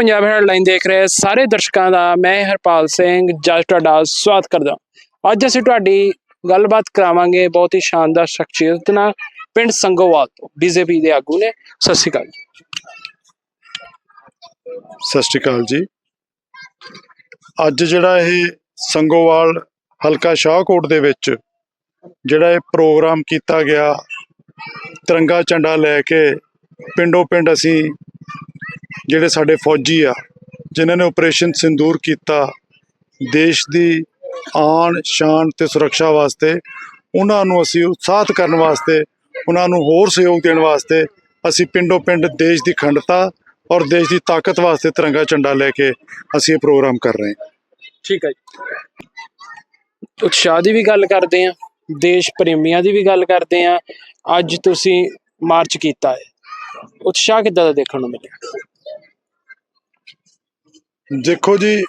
Punjab headline ਦੇਖ ਰਹੇ ਸਾਰੇ ਦਰਸ਼ਕਾਂ ਦਾ ਮੈਂ ਹਰਪਾਲ ਸਿੰਘ, ਜੱਜ ਤੁਹਾਡਾ ਸਵਾਗਤ ਕਰਦਾ ਅੱਜ ਅਸੀਂ ਤੁਹਾਡੀ ਗੱਲਬਾਤ ਕਰਾਵਾਂਗੇ ਬਹੁਤ ਹੀ ਸ਼ਾਨਦਾਰ ਸ਼ਖਸੀਅਤ ਨਾਲ, ਪਿੰਡ ਸੰਗੋਵਾਲ ਤੋਂ ਬੀਜੇਪੀ ਦੇ ਆਗੂ ਨੇ। ਸਤਿ ਸ਼੍ਰੀ ਅਕਾਲ ਜੀ। ਸਤਿ ਸ਼੍ਰੀ ਅਕਾਲ ਜੀ। ਅੱਜ ਜਿਹੜਾ ਇਹ ਸੰਗੋਵਾਲ ਹਲਕਾ ਸ਼ਾਹਕੋਟ ਦੇ ਵਿੱਚ ਜਿਹੜਾ ਇਹ ਪ੍ਰੋਗਰਾਮ ਕੀਤਾ ਗਿਆ, ਤਿਰੰਗਾ ਝੰਡਾ ਲੈ ਕੇ ਪਿੰਡੋਂ ਪਿੰਡ ਅਸੀਂ ਜਿਹੜੇ ਸਾਡੇ ਫੌਜੀ ਆ, ਜਿਨ੍ਹਾਂ ਨੇ ਆਪਰੇਸ਼ਨ ਸਿੰਦੂਰ ਕੀਤਾ, ਦੇਸ਼ ਦੀ ਆਣ, ਸ਼ਾਨ ਤੇ ਸੁਰੱਖਿਆ ਵਾਸਤੇ, ਉਹਨਾਂ ਨੂੰ ਅਸੀਂ ਉਤਸ਼ਾਹਿਤ ਕਰਨ ਵਾਸਤੇ, ਉਹਨਾਂ ਨੂੰ ਹੋਰ ਸਹਿਯੋਗ ਦੇਣ ਵਾਸਤੇ ਅਸੀਂ ਪਿੰਡੋਂ ਪਿੰਡ ਦੇਸ਼ ਦੀ ਖੰਡਤਾ ਔਰ ਦੇਸ਼ ਦੀ ਤਾਕਤ ਵਾਸਤੇ ਤਿਰੰਗਾ ਝੰਡਾ ਲੈ ਕੇ ਅਸੀਂ ਇਹ ਪ੍ਰੋਗਰਾਮ ਕਰ ਰਹੇ ਹਾਂ। ਠੀਕ ਹੈ ਜੀ। ਉਤਸ਼ਾਹ ਦੀ ਵੀ ਗੱਲ ਕਰਦੇ ਆ ਦੇਸ਼ ਪ੍ਰੇਮੀਆਂ ਦੀ ਵੀ ਗੱਲ ਕਰਦੇ ਆ ਅੱਜ ਤੁਸੀਂ ਮਾਰਚ ਕੀਤਾ ਹੈ। ਉਤਸ਼ਾਹ ਕਿੱਦਾਂ ਦਾ ਦੇਖਣ ਨੂੰ ਮਿਲਿਆ? ਦੇਖੋ ਜੀ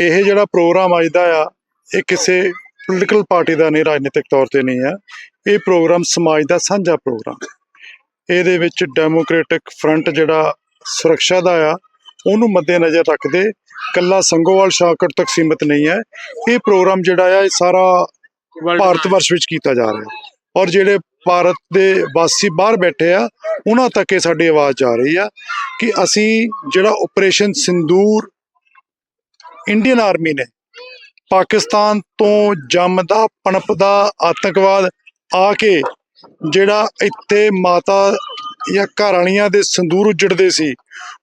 ਇਹ ਜਿਹੜਾ ਪ੍ਰੋਗਰਾਮ ਅੱਜ ਦਾ ਆ ਇਹ ਕਿਸੇ ਪੋਲੀਟੀਕਲ ਪਾਰਟੀ ਦਾ ਨਹੀਂ ਰਾਜਨੀਤਿਕ ਤੌਰ ਤੇ ਨਹੀਂ ਹੈ ਇਹ ਪ੍ਰੋਗਰਾਮ ਸਮਾਜ ਦਾ ਸਾਂਝਾ ਪ੍ਰੋਗਰਾਮ। ਇਹਦੇ ਵਿੱਚ ਡੈਮੋਕ੍ਰੈਟਿਕ ਫਰੰਟ ਜਿਹੜਾ ਸੁਰੱਖਿਆ ਦਾ ਆ ਉਹਨੂੰ ਮੱਦੇਨਜ਼ਰ ਰੱਖਦੇ ਕੱਲਾ ਸੰਗੋਵਾਲ ਸ਼ਾਕਟ ਤੱਕ ਸੀਮਿਤ ਨਹੀਂ ਹੈ। ਇਹ ਪ੍ਰੋਗਰਾਮ ਜਿਹੜਾ ਆ ਇਹ ਸਾਰਾ ਭਾਰਤ ਵਰਸ਼ ਵਿੱਚ ਕੀਤਾ ਜਾ ਰਿਹਾ। ਹੈ ਔਰ ਜਿਹੜੇ ਭਾਰਤ ਦੇ ਵਾਸੀ ਬਾਹਰ ਬੈਠੇ ਆ, ਉਹਨਾਂ ਤੱਕ ਇਹ ਸਾਡੀ ਆਵਾਜ਼ ਆ ਰਹੀ ਆ ਕਿ ਅਸੀਂ ਜਿਹੜਾ ਆਪਰੇਸ਼ਨ ਸਿੰਦੂਰ ਇੰਡੀਅਨ ਆਰਮੀ ਨੇ ਪਾਕਿਸਤਾਨ ਤੋਂ ਜੰਮਦਾ, ਪਣਪਦਾ ਆਤੰਕਵਾਦ ਆ ਕੇ ਜਿਹੜਾ ਇੱਥੇ ਮਾਤਾ ਜਾਂ ਘਰ ਵਾਲੀਆਂ ਦੇ ਸੰਦੂਰ ਉਜੜਦੇ ਸੀ,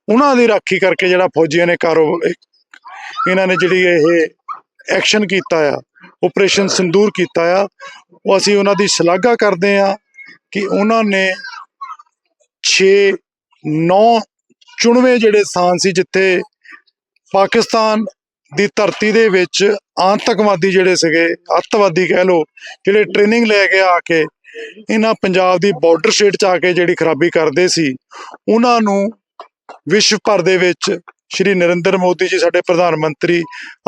ਉਹਨਾਂ ਦੀ ਰਾਖੀ ਕਰਕੇ ਜਿਹੜਾ ਫੌਜੀਆਂ ਨੇ ਕਾਰੋ, ਇਹਨਾਂ ਨੇ ਜਿਹੜੀ ਇਹ ਐਕਸ਼ਨ ਕੀਤਾ ਆ ਆਪਰੇਸ਼ਨ ਸਿੰਦੂਰ ਕੀਤਾ ਆ ਉਹ ਅਸੀਂ ਉਹਨਾਂ ਦੀ ਸ਼ਲਾਘਾ ਕਰਦੇ ਆ ਕਿ ਉਹਨਾਂ ਨੇ 6 9 ਚੁਣਵੇਂ ਜਿਹੜੇ ਸਥਾਨ ਸੀ ਜਿੱਥੇ ਪਾਕਿਸਤਾਨ ਦੀ ਧਰਤੀ ਦੇ ਵਿੱਚ ਆਤੰਕਵਾਦੀ ਜਿਹੜੇ ਸੀਗੇ, ਅੱਤਵਾਦੀ ਕਹਿ ਲੋ ਜਿਹੜੇ ਟ੍ਰੇਨਿੰਗ ਲੈ ਕੇ ਆ ਕੇ ਇਹਨਾਂ ਪੰਜਾਬ ਦੀ ਬਾਰਡਰ ਸਟੇਟ ਚ ਆ ਕੇ ਜਿਹੜੀ ਖਰਾਬੀ ਕਰਦੇ ਸੀ, ਉਹਨਾਂ ਨੂੰ ਵਿਸ਼ਵ ਭਰ ਦੇ ਵਿੱਚ ਸ਼੍ਰੀ ਨਰਿੰਦਰ ਮੋਦੀ ਜੀ ਸਾਡੇ ਪ੍ਰਧਾਨ ਮੰਤਰੀ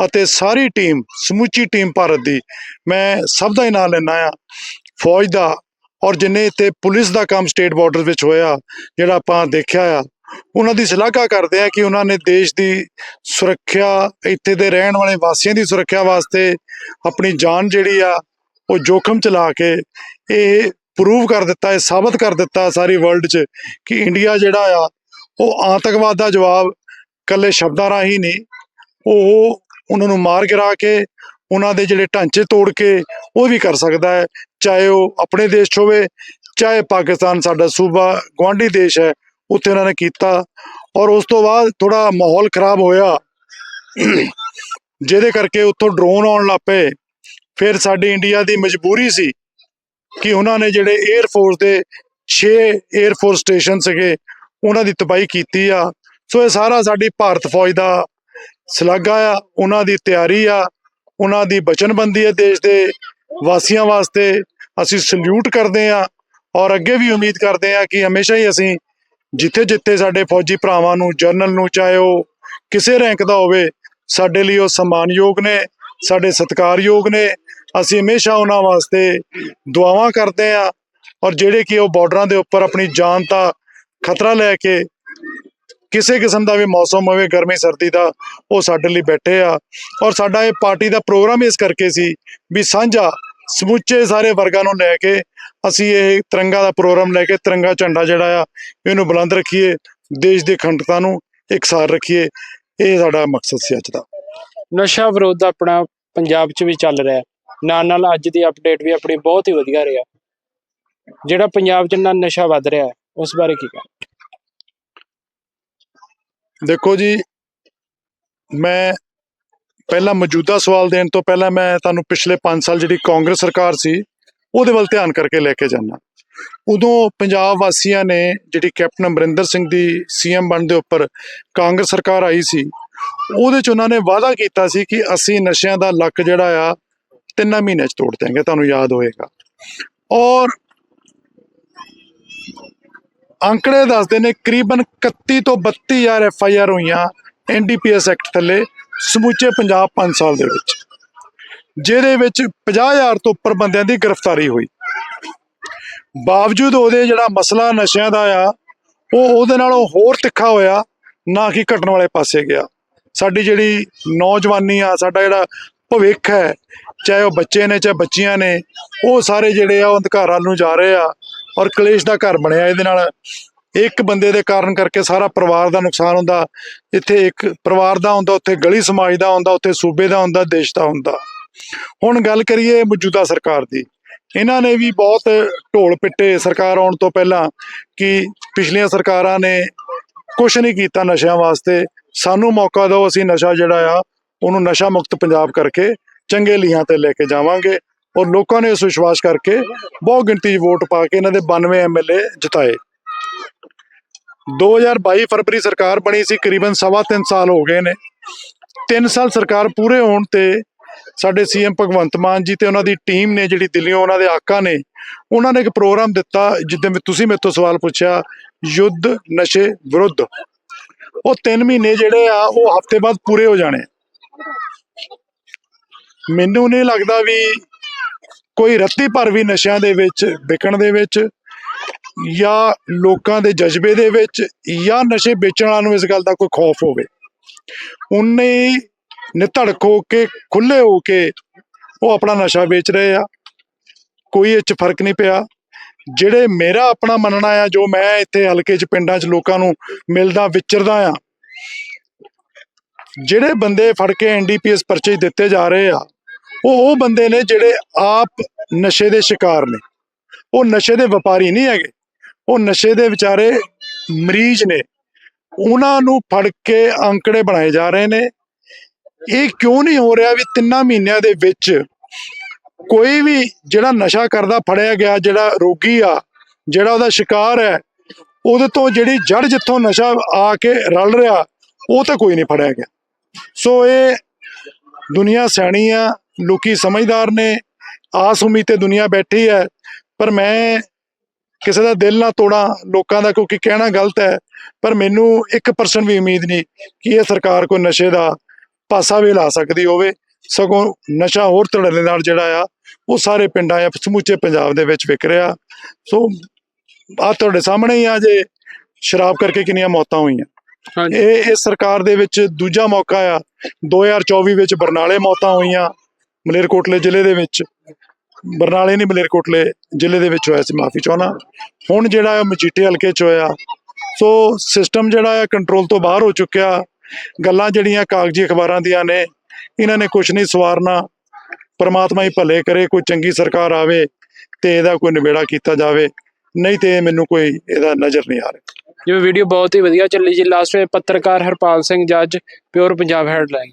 ਅਤੇ ਸਾਰੀ ਟੀਮ, ਸਮੁੱਚੀ ਟੀਮ ਭਾਰਤ ਦੀ, ਮੈਂ ਸਭ ਦਾ ਹੀ ਨਾਂ ਲੈਣਾ ਆ ਫੌਜ ਦਾ ਔਰ ਜਿੰਨੇ ਇੱਥੇ ਪੁਲਿਸ ਦਾ ਕੰਮ ਸਟੇਟ ਬਾਰਡਰ ਵਿੱਚ ਹੋਇਆ, ਜਿਹੜਾ ਆਪਾਂ ਦੇਖਿਆ ਆ, ਉਹਨਾਂ ਦੀ ਸ਼ਲਾਘਾ ਕਰਦੇ ਆ ਕਿ ਉਹਨਾਂ ਨੇ ਦੇਸ਼ ਦੀ ਸੁਰੱਖਿਆ, ਇੱਥੇ ਦੇ ਰਹਿਣ ਵਾਲੇ ਵਾਸੀਆਂ ਦੀ ਸੁਰੱਖਿਆ ਵਾਸਤੇ ਆਪਣੀ ਜਾਨ ਜਿਹੜੀ ਆ, ਉਹ ਜੋਖਮ ਚ ਲਾ ਕੇ ਇਹ ਪ੍ਰੂਵ ਕਰ ਦਿੱਤਾ, ਇਹ ਸਾਬਤ ਕਰ ਦਿੱਤਾ ਸਾਰੀ ਵਰਲਡ 'ਚ ਕਿ ਇੰਡੀਆ ਜਿਹੜਾ ਆ, ਉਹ ਆਤੰਕਵਾਦ ਦਾ ਜਵਾਬ ਕੱਲੇ ਸ਼ਬਦਾਂ ਰਾਹੀਂ ਨਹੀਂ, ਉਹ ਉਹਨਾਂ ਨੂੰ ਮਾਰ ਗਿਰਾ ਕੇ, ਉਹਨਾਂ ਦੇ ਜਿਹੜੇ ਢਾਂਚੇ ਤੋੜ ਕੇ ਉਹ ਵੀ ਕਰ ਸਕਦਾ ਹੈ, ਚਾਹੇ ਉਹ ਆਪਣੇ ਦੇਸ਼ 'ਚ ਹੋਵੇ, ਚਾਹੇ ਪਾਕਿਸਤਾਨ ਸਾਡਾ ਸੂਬਾ ਗਵਾਂਢੀ ਦੇਸ਼ ਹੈ, ਉੱਥੇ ਉਹਨਾਂ ਨੇ ਕੀਤਾ ਔਰ ਉਸ ਤੋਂ ਬਾਅਦ ਥੋੜਾ ਮਾਹੌਲ ਖਰਾਬ ਹੋਇਆ। ਜਿਹਦੇ ਕਰਕੇ ਉੱਥੋਂ ਡਰੋਨ ਆਉਣ ਲੱਗ ਪਏ। ਫਿਰ ਸਾਡੀ ਇੰਡੀਆ ਦੀ ਮਜਬੂਰੀ ਸੀ ਕਿ ਉਹਨਾਂ ਨੇ ਜਿਹੜੇ 에ਅਰ ਫੋਰਸ ਦੇ 6 에ਅਰ ਫੋਰਸ ਸਟੇਸ਼ਨ ਸੀਗੇ, ਉਹਨਾਂ ਦੀ ਤਬਾਹੀ ਕੀਤੀ ਆ। ਸੋ ਇਹ ਸਾਰਾ ਸਾਡੀ ਭਾਰਤ ਫੌਜ ਦਾ ਸ਼ਲਾਘਾ ਆ, ਉਹਨਾਂ ਦੀ ਤਿਆਰੀ ਆ, ਉਹਨਾਂ ਦੀ ਬਚਨਬੰਦੀ ਹੈ ਦੇਸ਼ ਦੇ ਵਾਸੀਆਂ ਵਾਸਤੇ। ਅਸੀਂ ਸਲੂਟ ਕਰਦੇ ਆ ਔਰ ਅੱਗੇ ਵੀ ਉਮੀਦ ਕਰਦੇ ਆ ਕਿ ਹਮੇਸ਼ਾ ਹੀ ਅਸੀਂ ਜਿੱਥੇ ਜਿੱਥੇ ਸਾਡੇ ਫੌਜੀ ਭਰਾਵਾਂ ਨੂੰ ਜਰਨਲ ਨੂੰ, ਚਾਹੇ ਉਹ ਕਿਸੇ ਰੈਂਕ ਦਾ ਹੋਵੇ, ਸਾਡੇ ਲਈ ਉਹ ਸਨਮਾਨਯੋਗ ਨੇ, ਸਾਡੇ ਸਤਿਕਾਰਯੋਗ ਨੇ। ਅਸੀਂ ਹਮੇਸ਼ਾ ਉਹਨਾਂ ਵਾਸਤੇ ਦੁਆਵਾਂ ਕਰਦੇ ਆ ਔਰ ਜਿਹੜੇ ਕਿ ਉਹ ਬਾਰਡਰਾਂ ਦੇ ਉੱਪਰ ਆਪਣੀ ਜਾਨ ਦਾ ਖਤਰਾ ਲੈ ਕੇ ਕਿਸੇ ਕਿਸਮ ਦਾ ਵੀ ਮੌਸਮ ਹੋਵੇ, ਗਰਮੀ, ਸਰਦੀ ਦਾ, ਉਹ ਸਾਡੇ ਲਈ ਬੈਠੇ ਆ। ਔਰ ਸਾਡਾ ਇਹ ਪਾਰਟੀ ਦਾ ਪ੍ਰੋਗਰਾਮ ਇਸ ਕਰਕੇ ਸੀ ਵੀ ਸਾਂਝਾ ਸਮੁੱਚੇ ਸਾਰੇ ਵਰਗਾਂ ਨੂੰ ਲੈ ਕੇ ਅਸੀਂ ਇਹ ਤਿਰੰਗਾ ਦਾ ਪ੍ਰੋਗਰਾਮ ਲੈ ਕੇ, ਤਿਰੰਗਾ ਝੰਡਾ ਜਿਹੜਾ ਆ, ਇਹਨੂੰ ਬੁਲੰਦ ਰੱਖੀਏ, ਦੇਸ਼ ਦੀ ਅਖੰਡਤਾ ਨੂੰ ਇਕਸਾਰ ਰੱਖੀਏ, ਇਹ ਸਾਡਾ ਮਕਸਦ ਸੀ ਅੱਜ ਦਾ। ਨਸ਼ਾ ਵਿਰੋਧ ਆਪਣਾ ਪੰਜਾਬ 'ਚ ਵੀ ਚੱਲ ਰਿਹਾ। ਨਾਲ ਨਾਲ ਅੱਜ ਦੀ ਅਪਡੇਟ ਵੀ ਆਪਣੀ ਬਹੁਤ ਹੀ ਵਧੀਆ ਰਿਹਾ। ਜਿਹੜਾ ਪੰਜਾਬ 'ਚ ਨਾ ਨਸ਼ਾ ਵੱਧ ਰਿਹਾ, ਉਸ ਬਾਰੇ ਕੀ ਕਹਾਂ ਦੇਖੋ ਜੀ, ਮੈਂ ਪਹਿਲਾਂ ਮੌਜੂਦਾ ਸਵਾਲ ਦੇਣ ਤੋਂ ਪਹਿਲਾਂ ਮੈਂ ਤੁਹਾਨੂੰ ਪਿਛਲੇ 5 ਸਾਲ ਜਿਹੜੀ ਕਾਂਗਰਸ ਸਰਕਾਰ ਸੀ, ਉਹਦੇ ਵੱਲ ਧਿਆਨ ਕਰਕੇ ਲੈ ਕੇ ਜਾਣਾ ਉਦੋਂ ਪੰਜਾਬ ਵਾਸੀਆਂ ਨੇ ਜਿਹੜੀ ਕੈਪਟਨ ਅਮਰਿੰਦਰ ਸਿੰਘ ਦੀ ਸੀਐਮ ਬਣ ਦੇ ਉੱਪਰ ਕਾਂਗਰਸ ਸਰਕਾਰ ਆਈ ਸੀ, ਉਹਦੇ ਚ ਉਹਨਾਂ ਨੇ ਵਾਅਦਾ ਕੀਤਾ ਸੀ ਕਿ ਅਸੀਂ ਨਸ਼ਿਆਂ ਦਾ ਲੱਕ ਜਿਹੜਾ ਆ, ਤਿੰਨਾਂ ਮਹੀਨਿਆਂ ਚ ਤੋੜ ਦਿਆਂਗੇ ਤੁਹਾਨੂੰ ਯਾਦ ਹੋਏਗਾ। ਔਰ ਅੰਕੜੇ ਦੱਸਦੇ ਨੇ ਕਰੀਬਨ 31 ਤੋਂ 32000 ਐਫ ਆਈ ਆਰ ਹੋਈਆਂ ਐਨਡੀਪੀਐਸ ਐਕਟ ਥੱਲੇ ਸਮੁੱਚੇ ਪੰਜਾਬ 5 ਸਾਲ ਦੇ ਵਿੱਚ, ਜਿਹਦੇ ਵਿੱਚ 50000 ਤੋਂ ਉੱਪਰ ਬੰਦਿਆਂ ਦੀ ਗ੍ਰਿਫਤਾਰੀ ਹੋਈ। ਬਾਵਜੂਦ ਉਹਦੇ ਜਿਹੜਾ ਮਸਲਾ ਨਸ਼ਿਆਂ ਦਾ ਆ, ਉਹ ਉਹਦੇ ਨਾਲੋਂ ਹੋਰ ਤਿੱਖਾ ਹੋਇਆ, ਨਾ ਕਿ ਘਟਣ ਵਾਲੇ ਪਾਸੇ ਗਿਆ। ਸਾਡੀ ਜਿਹੜੀ ਨੌਜਵਾਨੀ ਆ, ਸਾਡਾ ਜਿਹੜਾ ਭਵਿੱਖ ਹੈ, ਚਾਹੇ ਉਹ ਬੱਚੇ ਨੇ, ਚਾਹੇ ਬੱਚੀਆਂ ਨੇ, ਉਹ ਸਾਰੇ ਜਿਹੜੇ ਆ ਉਹ ਅੰਧਕਾਰਾਂ ਨੂੰ ਜਾ ਰਹੇ ਆ। ਔਰ ਕਲੇਸ਼ ਦਾ ਘਰ ਬਣਿਆ ਇਹਦੇ ਨਾਲ। ਇੱਕ ਬੰਦੇ ਦੇ ਕਾਰਨ ਕਰਕੇ ਸਾਰਾ ਪਰਿਵਾਰ ਦਾ ਨੁਕਸਾਨ ਹੁੰਦਾ। ਇੱਥੇ ਇੱਕ ਪਰਿਵਾਰ ਦਾ ਹੁੰਦਾ, ਉੱਥੇ ਗਲੀ ਸਮਾਜ ਦਾ ਹੁੰਦਾ, ਉੱਥੇ ਸੂਬੇ ਦਾ ਹੁੰਦਾ, ਦੇਸ਼ ਦਾ ਹੁੰਦਾ। ਹੁਣ ਗੱਲ ਕਰੀਏ ਮੌਜੂਦਾ ਸਰਕਾਰ ਦੀ। ਇਹਨਾਂ ਨੇ ਵੀ ਬਹੁਤ ਢੋਲ ਪਿੱਟੇ ਸਰਕਾਰ ਆਉਣ ਤੋਂ ਪਹਿਲਾਂ ਕਿ ਪਿਛਲੀਆਂ ਸਰਕਾਰਾਂ ਨੇ ਕੁਝ ਨਹੀਂ ਕੀਤਾ ਨਸ਼ਿਆਂ ਵਾਸਤੇ। ਸਾਨੂੰ ਮੌਕਾ ਦਿਓ, ਅਸੀਂ ਨਸ਼ਾ ਜਿਹੜਾ ਆ, ਉਹਨੂੰ ਨਸ਼ਾ ਮੁਕਤ ਪੰਜਾਬ ਕਰਕੇ ਚੰਗੇ ਲੀਹਾਂ ਤੇ ਲੈ ਕੇ ਜਾਵਾਂਗੇ। ਔਰ ਲੋਕਾਂ ਨੇ ਇਸ ਵਿਸ਼ਵਾਸ ਕਰਕੇ ਬਹੁਤ ਗਿਣਤੀ 'ਚ ਵੋਟ ਪਾ ਕੇ ਇਹਨਾਂ ਦੇ 92 ਐਮਐਲਏ ਜਿਤਾਏ। 2022 ਫਰਵਰੀ ਸਰਕਾਰ ਬਣੀ ਸੀ, ਕਰੀਬਨ ਸਵਾ ਤਿੰਨ ਸਾਲ ਹੋ ਗਏ ਨੇ। 3 ਸਾਲ ਸਰਕਾਰ ਪੂਰੇ ਹੋਣ ਤੇ ਸਾਡੇ ਸੀਐਮ ਭਗਵੰਤ ਮਾਨ ਜੀ ਤੇ ਉਹਨਾਂ ਦੀ ਟੀਮ ਨੇ ਜਿਹੜੀ ਦਿੱਲੀੋਂ ਉਹਨਾਂ ਦੇ ਆਕਾ ਨੇ, ਉਹਨਾਂ ਨੇ ਇੱਕ ਪ੍ਰੋਗਰਾਮ ਦਿੱਤਾ ਜਿੱਦਾਂ ਤੁਸੀਂ ਮੇਰੇ ਤੋਂ ਸਵਾਲ ਪੁੱਛਿਆ, ਯੁੱਧ ਨਸ਼ੇ ਵਿਰੁੱਧ। ਉਹ 3 ਮਹੀਨੇ ਜਿਹੜੇ ਆ, ਉਹ ਹਫ਼ਤੇ ਬਾਅਦ ਪੂਰੇ ਹੋ ਜਾਣੇ। ਮੈਨੂੰ ਨਹੀਂ ਲੱਗਦਾ ਵੀ ਕੋਈ ਰੱਤੀ ਭਰ ਵੀ ਨਸ਼ਿਆਂ ਦੇ ਵਿੱਚ, ਵਿਕਣ ਦੇ ਵਿੱਚ ਜਾਂ ਲੋਕਾਂ ਦੇ ਜਜ਼ਬੇ ਦੇ ਵਿੱਚ ਜਾਂ ਨਸ਼ੇ ਵੇਚਣ ਵਾਲਿਆਂ ਨੂੰ ਇਸ ਗੱਲ ਦਾ ਕੋਈ ਖੌਫ ਹੋਵੇ। ਉਹਨੇ ਨਿਧੜਕ ਹੋ ਕੇ ਖੁੱਲੇ ਹੋ ਕੇ ਉਹ ਆਪਣਾ ਨਸ਼ਾ ਵੇਚ ਰਹੇ ਆ। ਕੋਈ ਇਹ ਚ ਫ਼ਰਕ ਨਹੀਂ ਪਿਆ। ਜਿਹੜੇ ਮੇਰਾ ਆਪਣਾ ਮੰਨਣਾ ਆ, ਜੋ ਮੈਂ ਇੱਥੇ ਹਲਕੇ ਚ ਪਿੰਡਾਂ ਚ ਲੋਕਾਂ ਨੂੰ ਮਿਲਦਾ, ਵਿਚਰਦਾ ਆ, ਜਿਹੜੇ ਬੰਦੇ ਫੜ ਕੇ ਐਨਡੀਪੀਐਸ ਪਰਚੇ ਦਿੱਤੇ ਜਾ ਰਹੇ ਆ ਉਹ ਉਹ ਬੰਦੇ ਨੇ ਜਿਹੜੇ ਆਪ ਨਸ਼ੇ ਦੇ ਸ਼ਿਕਾਰ ਨੇ। ਉਹ ਨਸ਼ੇ ਦੇ ਵਪਾਰੀ ਨਹੀਂ ਹੈਗੇ। ਉਹ ਨਸ਼ੇ ਦੇ ਵਿਚਾਰੇ ਮਰੀਜ਼ ਨੇ। ਉਹਨਾਂ ਨੂੰ ਫੜ ਕੇ ਅੰਕੜੇ ਬਣਾਏ ਜਾ ਰਹੇ ਨੇ। ਇਹ ਕਿਉਂ ਨਹੀਂ ਹੋ ਰਿਹਾ ਵੀ ਤਿੰਨਾਂ ਮਹੀਨਿਆਂ ਦੇ ਵਿੱਚ ਕੋਈ ਵੀ ਜਿਹੜਾ ਨਸ਼ਾ ਕਰਦਾ ਫੜਿਆ ਗਿਆ, ਜਿਹੜਾ ਰੋਗੀ ਆ, ਜਿਹੜਾ ਉਹਦਾ ਸ਼ਿਕਾਰ ਹੈ, ਉਹਦੇ ਤੋਂ ਜਿਹੜੀ ਜੜ ਜਿੱਥੋਂ ਨਸ਼ਾ ਆ ਕੇ ਰਲ ਰਿਹਾ, ਉਹ ਤਾਂ ਕੋਈ ਨਹੀਂ ਫੜਿਆ ਗਿਆ। ਸੋ ਇਹ ਦੁਨੀਆ ਸਿਆਣੀ ਆ। ਲੋਕੀ ਸਮਝਦਾਰ ਨੇ ਆਸ ਉਮੀਦ ਤੇ ਦੁਨੀਆ ਬੈਠੀ ਹੈ ਪਰ ਮੈਂ ਕਿਸੇ ਦਾ ਦਿਲ ਨਾ ਤੋੜਾਂ ਲੋਕਾਂ ਦਾ ਕਿਉਂਕਿ ਕਹਿਣਾ ਗਲਤ ਹੈ ਪਰ ਮੈਨੂੰ 1% ਵੀ ਉਮੀਦ ਨਹੀਂ ਕਿ ਇਹ ਸਰਕਾਰ ਕੋਈ ਨਸ਼ੇ ਦਾ ਪਾਸਾ ਵੀ ਲਾ ਸਕਦੀ ਹੋਵੇ ਸਗੋਂ ਨਸ਼ਾ ਹੋਰ ਧੜੱਲੇ ਨਾਲ ਜਿਹੜਾ ਆ ਉਹ ਸਾਰੇ ਪਿੰਡਾਂ ਜਾਂ ਸਮੁੱਚੇ ਪੰਜਾਬ ਦੇ ਵਿੱਚ ਵਿਕ ਰਿਹਾ। ਸੋ ਆ ਤੁਹਾਡੇ ਸਾਹਮਣੇ ਹੀ ਆ ਜੇ ਸ਼ਰਾਬ ਕਰਕੇ ਕਿੰਨੀਆਂ ਮੌਤਾਂ ਹੋਈਆਂ। ਇਹ ਇਸ ਸਰਕਾਰ ਦੇ ਵਿੱਚ ਦੂਜਾ ਮੌਕਾ ਆ 2024 ਵਿੱਚ ਬਰਨਾਲੇ ਮੌਤਾਂ ਹੋਈਆਂ ਮਲੇਰਕੋਟਲੇ ਜ਼ਿਲ੍ਹੇ ਦੇ ਵਿੱਚ, ਬਰਨਾਲੇ ਨਹੀਂ ਮਲੇਰਕੋਟਲੇ ਜ਼ਿਲ੍ਹੇ ਦੇ ਵਿੱਚ ਹੋਇਆ ਸੀ, ਮਾਫੀ ਚਾਹਣਾ ਹੁਣ ਜਿਹੜਾ ਹੈ ਮਜੀਠੇ ਹਲਕੇ ਚ ਹੋਇਆ, ਸੋ ਸਿਸਟਮ ਜਿਹੜਾ ਹੈ ਕੰਟਰੋਲ ਤੋਂ ਬਾਹਰ ਹੋ ਚੁੱਕਿਆ, ਗੱਲਾਂ ਜਿਹੜੀਆਂ ਕਾਗਜ਼ੀ ਅਖਬਾਰਾਂ ਦੀਆਂ ਨੇ, ਇਹਨਾਂ ਨੇ ਕੁਝ ਨਹੀਂ ਸਵਾਰਨਾ। ਪਰਮਾਤਮਾ ਹੀ ਭਲੇ ਕਰੇ, ਕੋਈ ਚੰਗੀ ਸਰਕਾਰ ਆਵੇ ਤੇ ਇਹਦਾ ਕੋਈ ਨਿਬੇੜਾ ਕੀਤਾ ਜਾਵੇ, ਨਹੀਂ ਤੇ ਮੈਨੂੰ ਕੋਈ ਇਹਦਾ ਨਜ਼ਰ ਨਹੀਂ ਆ ਰਿਹਾ। ਜਿਵੇਂ ਵੀਡੀਓ ਬਹੁਤ ਹੀ ਵਧੀਆ ਚੱਲੀ ਜੀ। ਲਾਸਟ ਵਿੱਚ ਪੱਤਰਕਾਰ ਹਰਪਾਲ ਸਿੰਘ ਜੱਜ ਪਿਓਰ ਪੰਜਾਬ ਹੈਡਲਾਈਨ